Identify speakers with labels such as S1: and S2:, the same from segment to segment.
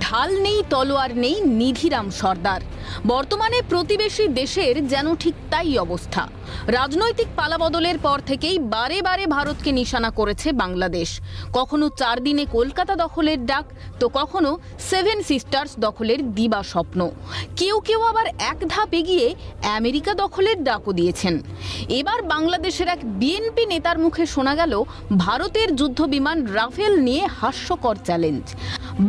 S1: ঢাল নেই, তলোয়ার নেই, নিধিরাম সর্দার। বর্তমানে প্রতিবেশী দেশের যেন ঠিক তাই অবস্থা। রাজনৈতিক পালাবদলের পর থেকেই বারে বারে ভারতকে নিশানা করেছে বাংলাদেশ। কখনো চার দিনে কলকাতা দখলের ডাক, তো কখনো সেভেন সিস্টার্স দখলের দিবা স্বপ্ন। কেউ কেউ আবার এক ধাপ এগিয়ে আমেরিকা দখলের ডাকও দিয়েছেন। এবার বাংলাদেশের এক বিএনপি নেতার মুখে শোনা গেল, ভারতের যুদ্ধবিমান রাফেল নিয়ে হাস্যকর চ্যালেঞ্জ।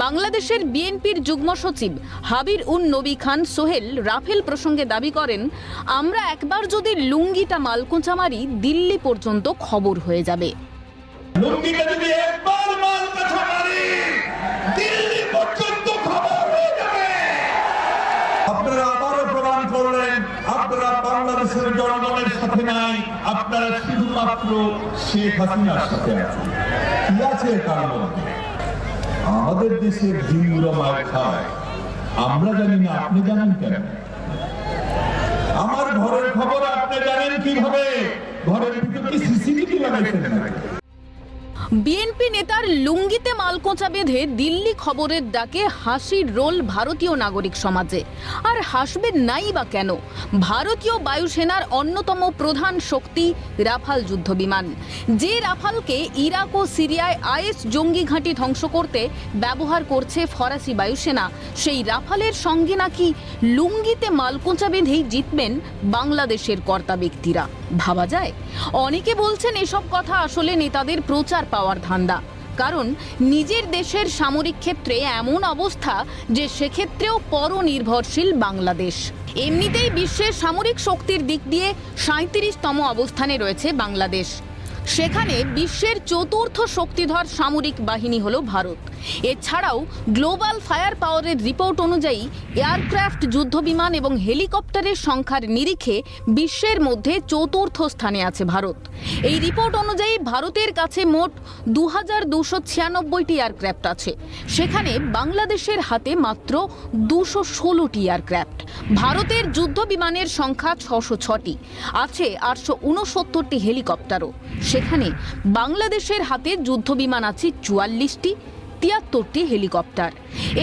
S1: বাংলাদেশের বিএনপির যুগ্ম সচিব হাবির উন নবী খান সোহেল রাফেল প্রসঙ্গে দাবি করেন, আমরা একবার যদি লুঙ্গিটা মালকোঁচা মারি দিল্লি পর্যন্ত খবর হয়ে যাবে।
S2: আপনারা শুধুমাত্র শেখ হাসিনার সাথে আছেন। কি আছে তার মধ্যে আমাদের দেশের হিন্দুরা মার খায়। আমরা জানি না, আপনি জানেন কেন? আমার ঘরের খবর আপনি জানেন কীভাবে? ঘরের ভিতর কি সিসিটিভি লাগাইছেন?
S1: বিএনপি নেতার লুঙ্গিতে মালকোঁচা বেঁধে দিল্লি খবরের ডাকে হাসির রোল ভারতীয় নাগরিক সমাজে। আর হাসবে নাই বা কেন? ভারতীয় বায়ুসেনার অন্যতম প্রধান শক্তি রাফাল যুদ্ধবিমান। যে রাফালকে ইরাক ও সিরিয়ায় আইএস জঙ্গি ঘাঁটি ধ্বংস করতে ব্যবহার করছে ফরাসি বায়ুসেনা, সেই রাফালের সঙ্গে নাকি লুঙ্গিতে মালকোঁচা বেঁধেই জিতবেন বাংলাদেশের কর্তা ব্যক্তিরা। ভাবা যায়। অনেকে বলছেন এসব কথা আসলে নেতাদের প্রচার পাওয়ার ধান্দা। কারণ নিজের দেশের সামরিক ক্ষেত্রে এমন অবস্থা যে সেক্ষেত্রেও পরনির্ভরশীল বাংলাদেশ। এমনিতেই বিশ্বের সামরিক শক্তির দিক দিয়ে সাঁত্রিশতম অবস্থানে রয়েছে বাংলাদেশ। সেখানে বিশ্বের চতুর্থ শক্তিধর সামরিক বাহিনী হলো ভারত। এছাড়াও গ্লোবাল ফায়ার পাওয়ারের রিপোর্ট অনুযায়ী এয়ারক্রাফট, যুদ্ধবিমান এবং হেলিকপ্টারের সংখ্যার নিরিখে বিশ্বের মধ্যে চতুর্থ স্থানে আছে ভারত। এই রিপোর্ট অনুযায়ী ভারতের কাছে মোট দু হাজার দুশো ছিয়ানব্বইটি এয়ারক্রাফট আছে। সেখানে বাংলাদেশের হাতে মাত্র দুশো ষোলোটি এয়ারক্রাফট। ভারতের যুদ্ধ বিমানের সংখ্যা ছশো ছটি। আছে আটশো উনসত্তরটি হেলিকপ্টারও। সেখানে বাংলাদেশের হাতে যুদ্ধ বিমান আছে চুয়াল্লিশটি। তিয়াত্তরটি হেলিকপ্টার।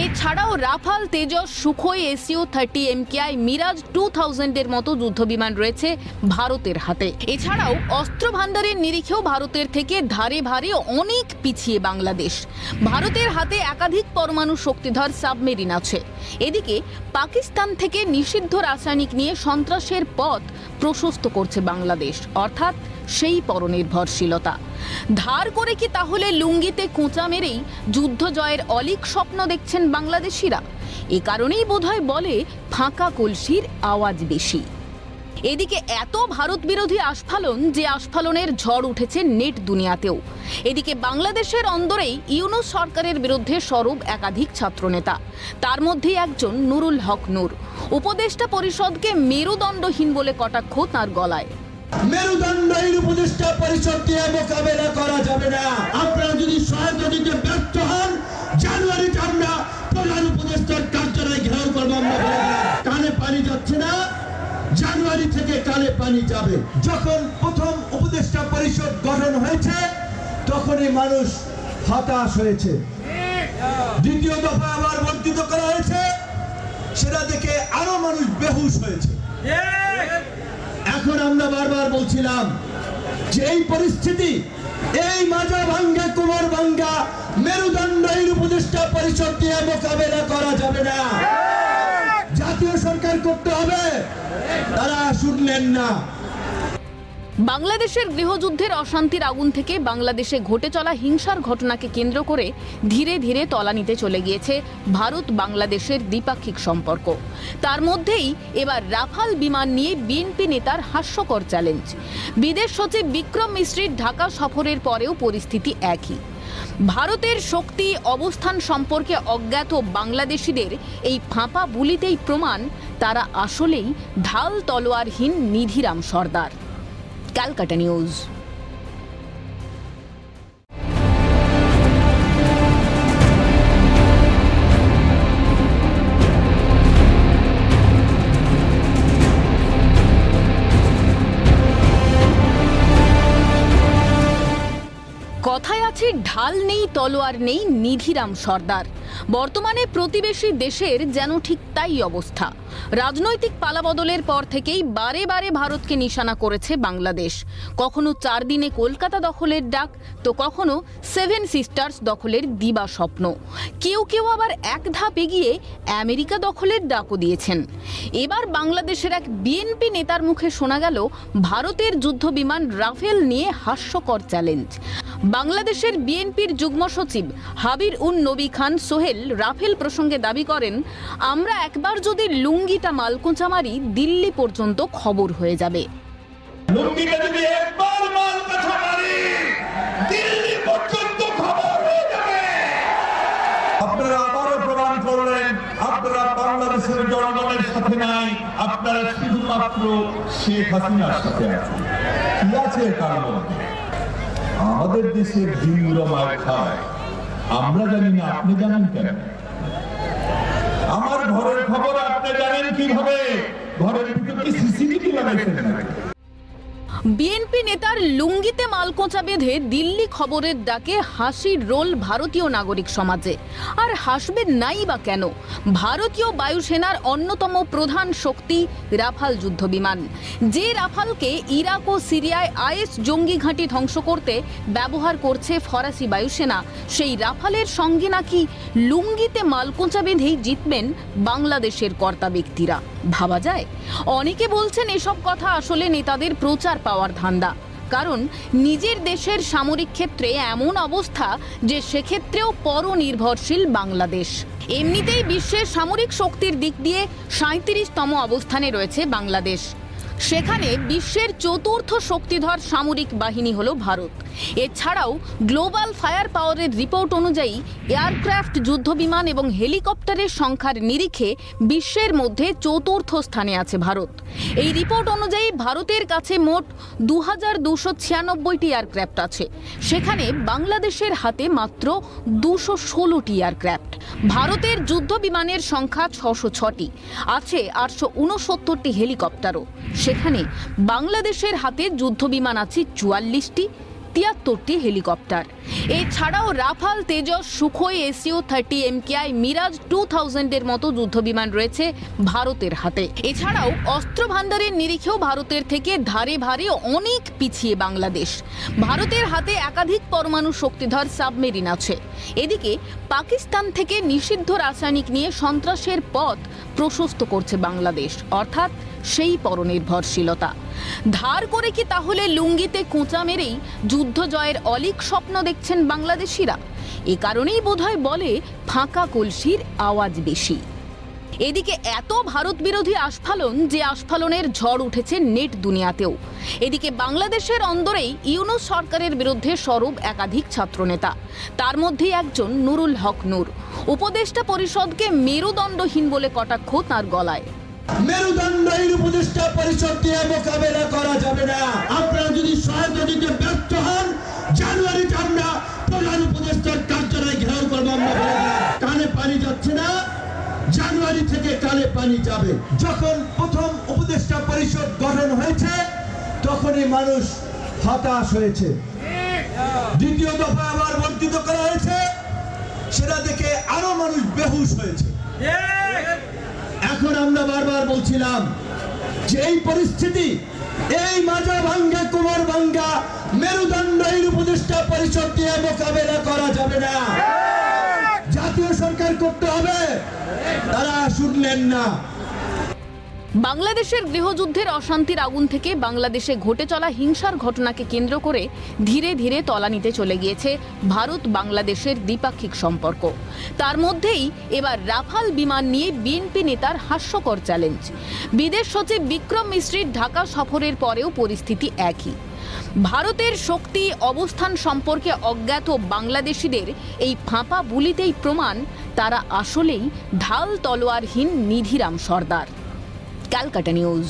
S1: এছাড়াও Rafale Tejas, Sukhoi SU thirty, MKI, Mirage two থাউজেন্ডের মতো যুদ্ধবিমান রয়েছে ভারতের হাতে। এছাড়াও অস্ত্র ভাণ্ডারের নিরিখেও ভারতের থেকে ধারে ভারে অনেক পিছিয়ে বাংলাদেশ। ভারতের হাতে একাধিক পরমাণু শক্তিধর সাবমেরিন আছে। এদিকে পাকিস্তান থেকে নিষিদ্ধ রাসায়নিক নিয়ে সন্ত্রাসের পথ প্রশস্ত করছে বাংলাদেশ। অর্থাৎ সেই পরনির্ভরশীলতা। ধার করে কি তাহলে লুঙ্গিতে কোঁচা মেরেই যুদ্ধ জয়ের অলিক স্বপ্ন দেখছেন বাংলাদেশিরা? এ কারণেই বোধহয় বলে ফাঁকা কলসির আওয়াজ বেশি। এদিকে এত ভারত বিরোধী আস্ফালন যে আস্ফালনের ঝড় উঠেছে নেট দুনিয়াতেও। এদিকে বাংলাদেশের অন্দরেই ইউনুস সরকারের বিরুদ্ধে সরব একাধিক ছাত্রনেতা। তার মধ্যেই একজন নুরুল হক নূর। উপদেষ্টা পরিষদকে মেরুদণ্ডহীন বলে কটাক্ষ তার গলায়।
S3: মেরুদণ্ডহীন উপদেষ্টা পরিষদ দিয়ে মোকাবেলা করা যাবে না। আপনারা যদি সহায়তা দিতে ব্যর্থ হন, জানুয়ারিতে আমরা প্রধান উপদেষ্টার কার্যালয় ঘেরাও করব আমরা। কানে পানি যাচ্ছে না, জানুয়ারি থেকে কানে পানি যাবে। যখন প্রথম উপদেষ্টা পরিষদ গঠন হয়েছে, তখনই মানুষ হতাশ হয়েছে। দ্বিতীয় দফা আবার বর্ধিত করা হয়েছে, সেটা দেখে আরও মানুষ বেহুশ হয়েছে। এখন আমরা বারবার বলছিলাম যে এই পরিস্থিতি, এই মাজা ভাঙ্গা, কোমর ভাঙ্গা, মেরুদণ্ডহীন উপদেষ্টা পরিষদ দিয়ে মোকাবেলা করা যাবে না। জাতীয় সরকার করতে হবে। তারা শুনলেন না।
S1: বাংলাদেশের গৃহযুদ্ধের অশান্তির আগুন থেকে বাংলাদেশে ঘটে চলা হিংসার ঘটনাকে কেন্দ্র করে ধীরে ধীরে তলানিতে চলে গিয়েছে ভারত বাংলাদেশের দ্বিপাক্ষিক সম্পর্ক। তার মধ্যেই এবার রাফাল বিমান নিয়ে বিএনপি নেতার হাস্যকর চ্যালেঞ্জ। বিদেশ সচিব বিক্রম মিশ্রির ঢাকা সফরের পরেও পরিস্থিতি একই। ভারতের শক্তি, অবস্থান সম্পর্কে অজ্ঞাত বাংলাদেশিদের এই ফাঁপা বুলিতেই প্রমাণ, তারা আসলেই ঢাল তলোয়ারহীন নিধিরাম সর্দার। ক্যালকাটা নিউজ কথায় আছে ঢাল নেই তলোয়ার নেই নিধিরাম সর্দার। বর্তমানে প্রতিবেশী দেশের যেন ঠিক তাই অবস্থা। রাজনৈতিক পালাবদলের পর থেকেই বারে বারে ভারতকে নিশানা করেছে বাংলাদেশ। কখনো চার দিনে কলকাতা দখলের ডাক, তো কখনো সেভেন সিস্টার্স দখলের দিবা স্বপ্ন। কেউ কেউ আবার এক ধাপ এগিয়ে আমেরিকা দখলের ডাকও দিয়েছেন। এবার বাংলাদেশের এক বিএনপি নেতার মুখে শোনা গেল ভারতের যুদ্ধবিমান রাফেল নিয়ে হাস্যকর চ্যালেঞ্জ। বাংলাদেশের বিএনপির যুগ্ম সচিব হাবির উন নবী খান সোহেল রাফেল প্রসঙ্গে দাবি করেন, আমরা একবার যদি লুঙ্গিটা মালকোঁচা মারি দিল্লি পর্যন্ত খবর হয়ে যাবে।
S2: মারি দিল্লি পর্যন্ত খবর হয়ে যাবে। আমাদের দেশের মার খায়। আমরা জানি না, আপনি জানেন কেন? আমার ঘরের খবর আপনি জানেন কীভাবে? ঘরের ভিতর কি সিসিটিভি লাগাইছেন
S1: বিএনপি নেতার লুঙ্গিতে মালকোঁচা বেঁধে দিল্লি খবরের ডাকে হাসির রোল ভারতীয় নাগরিক সমাজে। আর হাসবে নাই বা কেন? ভারতীয় বায়ুসেনার অন্যতম প্রধান শক্তি রাফাল যুদ্ধবিমান যে রাফালকে ইরাক ও সিরিয়ায় আইএস জঙ্গি ঘাঁটি ধ্বংস করতে ব্যবহার করছে ফরাসি বায়ুসেনা, সেই রাফালের সঙ্গে নাকি লুঙ্গিতে মালকোঁচা বেঁধেই জিতবেন বাংলাদেশের কর্তা ব্যক্তিরা। ভাবা যায়। অনেকে বলছেন এসব কথা আসলে নেতাদের প্রচার পাওয়ার ধান্দা। কারণ নিজের দেশের সামরিক ক্ষেত্রে এমন অবস্থা যে সেক্ষেত্রেও পরনির্ভরশীল বাংলাদেশ। এমনিতেই বিশ্বের সামরিক শক্তির দিক দিয়ে সাঁত্রিশতম অবস্থানে রয়েছে বাংলাদেশ। সেখানে বিশ্বের চতুর্থ শক্তিধর সামরিক বাহিনী হলো ভারত। এছাড়াও গ্লোবাল ফায়ার পাওয়ারের রিপোর্ট অনুযায়ী এয়ারক্রাফট, যুদ্ধবিমান এবং হেলিকপ্টারের সংখ্যার নিরিখে বিশ্বের মধ্যে চতুর্থ স্থানে আছে ভারত। এই রিপোর্ট অনুযায়ী ভারতের কাছে মোট দু হাজার দুশো ছিয়ানব্বইটি এয়ারক্রাফট আছে। সেখানে বাংলাদেশের হাতে মাত্র দুশো ষোলোটি এয়ারক্রাফট। ভারতের যুদ্ধ বিমানের সংখ্যা ছশো ছটি। আছে আটশো উনসত্তরটি হেলিকপ্টারও। সেখানে বাংলাদেশের হাতে যুদ্ধ বিমান আছে চুয়াল্লিশটি। তিয়াত্তরটি হেলিকপ্টার। এছাড়াও Rafale Tejas, Sukhoi SU thirty, MKI, Mirage two থাউজেন্ডের মতো যুদ্ধবিমান রয়েছে ভারতের হাতে। এছাড়াও অস্ত্র ভান্ডারের নিরিখেও ভারতের থেকে ধারে ভারে অনেক পিছিয়ে বাংলাদেশ। ভারতের হাতে একাধিক পরমাণু শক্তিধর সাবমেরিন আছে। এদিকে পাকিস্তান থেকে নিষিদ্ধ রাসায়নিক নিয়ে সন্ত্রাসের পথ প্রশস্ত করছে বাংলাদেশ। অর্থাৎ সেই পরনির্ভরশীলতা। ধার করে কি তাহলে লুঙ্গিতে কোঁচা মেরেই যুদ্ধ জয়ের অলিক স্বপ্ন দেখছেন বাংলাদেশিরা? এ কারণেই বোধহয় বলে ফাঁকা কলসির আওয়াজ বেশি। এদিকে এত ভারত বিরোধী আস্ফালন যে আস্ফালনের ঝড় উঠেছে নেট দুনিয়াতেও। এদিকে বাংলাদেশের অন্দরেই ইউনুস সরকারের বিরুদ্ধে সরব একাধিক ছাত্রনেতা। তার মধ্যেই একজন নুরুল হক নূর। উপদেষ্টা পরিষদকে মেরুদণ্ডহীন বলে কটাক্ষ তার গলায়।
S3: মেরুদণ্ডহীন উপদেষ্টা পরিষদ দিয়ে মোকাবেলা করা যাবে না। আপনারা যদি সহায়তা দিতে ব্যর্থ হন, জানুয়ারিতে আমরা প্রধান উপদেষ্টার কার্যালয় ঘেরাও করব আমরা। কানে পানি যাচ্ছে না, জানুয়ারি থেকে কানে পানি যাবে। যখন প্রথম উপদেষ্টা পরিষদ গঠন হয়েছে, তখনই মানুষ হতাশ হয়েছে। দ্বিতীয় দফা আবার বর্ধিত করা হয়েছে, সেটা দেখে আরও মানুষ বেহুশ হয়েছে। এখন আমরা বারবার বলছিলাম যে এই পরিস্থিতি, এই মাজা ভাঙ্গা, কুমার ভাঙ্গা মেরুদণ্ড এই উপদেষ্টা পরিষদ দিয়ে মোকাবেলা করা যাবে না। জাতীয় সরকার করতে হবে, তারা শুনলেন না।
S1: বাংলাদেশের গৃহযুদ্ধের অশান্তির আগুন থেকে বাংলাদেশে ঘটে চলা হিংসার ঘটনাকে কেন্দ্র করে ধীরে ধীরে তলানিতে চলে গিয়েছে ভারত বাংলাদেশের দ্বিপাক্ষিক সম্পর্ক। তার মধ্যেই এবার রাফাল বিমান নিয়ে বিএনপি নেতার হাস্যকর চ্যালেঞ্জ। বিদেশ সচিব বিক্রম মিশ্রির ঢাকা সফরের পরেও পরিস্থিতি একই। ভারতের শক্তি, অবস্থান সম্পর্কে অজ্ঞাত বাংলাদেশিদের এই ফাঁপা বুলিতেই প্রমাণ, তারা আসলেই ঢাল তলোয়ারহীন নিধিরাম সর্দার। ক্যালকাটা নিউজ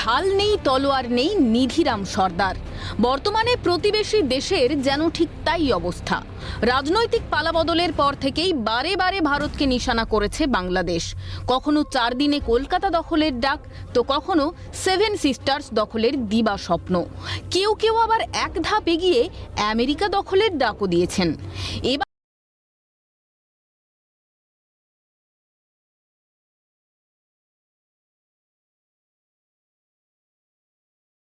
S1: ঢাল নেই, তলোয়ার নেই, নিধিরাম সর্দার। বর্তমানে প্রতিবেশী দেশের যেন ঠিক তাই অবস্থা। রাজনৈতিক পালাবদলের পর থেকেই বারে বারে ভারতকে নিশানা করেছে বাংলাদেশ। কখনো চার দিনে কলকাতা দখলের ডাক, তো কখনো সেভেন সিস্টার্স দখলের দিবা স্বপ্ন। কেউ কেউ আবার এক ধাপ এগিয়ে আমেরিকা দখলের ডাকও দিয়েছেন। এবার